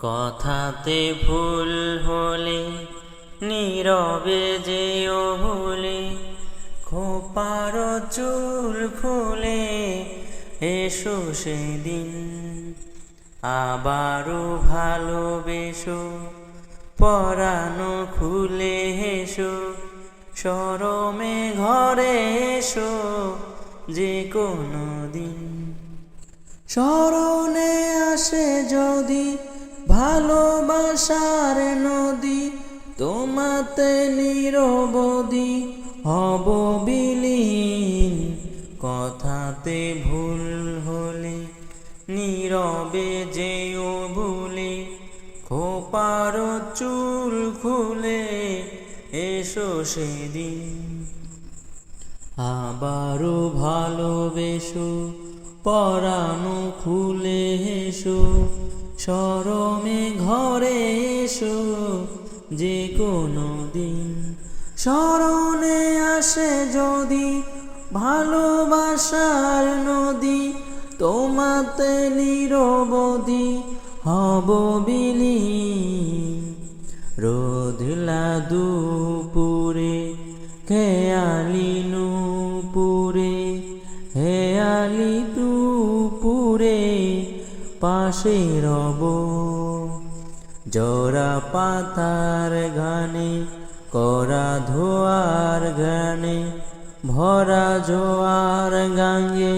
কথাতে ভুল হলে, নীরবে যেও ভুলে, খোপার চুল ফুলে, এসো সেদিন। আবারও ভালোবেসো, পরানো খুলে হেসো, সরমে ঘরে এসো যে কোনো দিন। স্মরণে আসে যদি ভালোবাসার নদী, তোমাতে নিরবধি হব বিলীন। কথাতে ভুল হলে, নীরবে যেও ভুলে, খোপার চুল খুলে এসো সেদিন। আবারও ভালোবেসো পরানো খুলে হেসো সরমে ঘরে এসো, যে কোনো দিন। স্মরণে আসে যদি ভালোবাসার নদী, তোমাতে নিরবধি হব বিলি রোদলা দুপুরে, খেয়ালি নুপুরে হেয়ালি দুপুরে পাশে রব। জোড়া পাতার গানে করা ধোয়ার গানে ভরা জোয়ার গাঙ্গে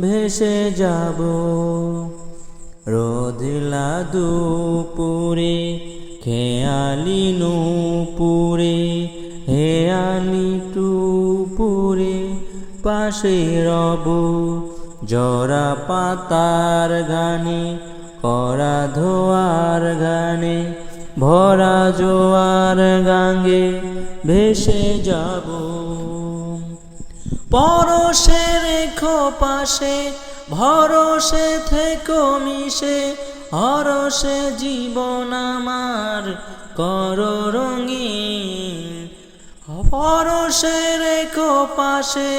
ভেসে যাব। রোদলা দুপুরে, খেয়ালি নুপুরে, হেয়ালি টুপুরে পাশে রব। জরা পাতার গানে করা ধোয়ার গানে ভরা জোয়ার গাঙ্গে ভেসে যাব। পরশে রেখো পাশে ভরসে থেকো মিশে, হরসে জীবন আমার কর রঙিন। পরশে রেখো পাশে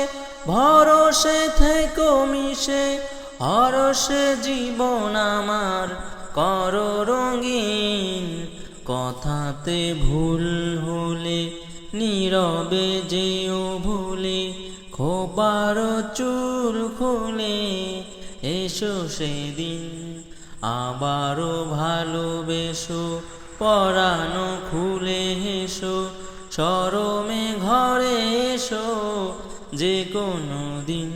ভরসে থেকো মিশে হরসে জীবন আমার কর রঙিন। কথাতে ভুল হলে, নীরবে যেও ভুলে, খোপার চুল খুলে, এসো সেদিন আবারও ভালোবেসো, পরানো খুলে হেসো সরমে ঘরে এসো যে কোনো দিন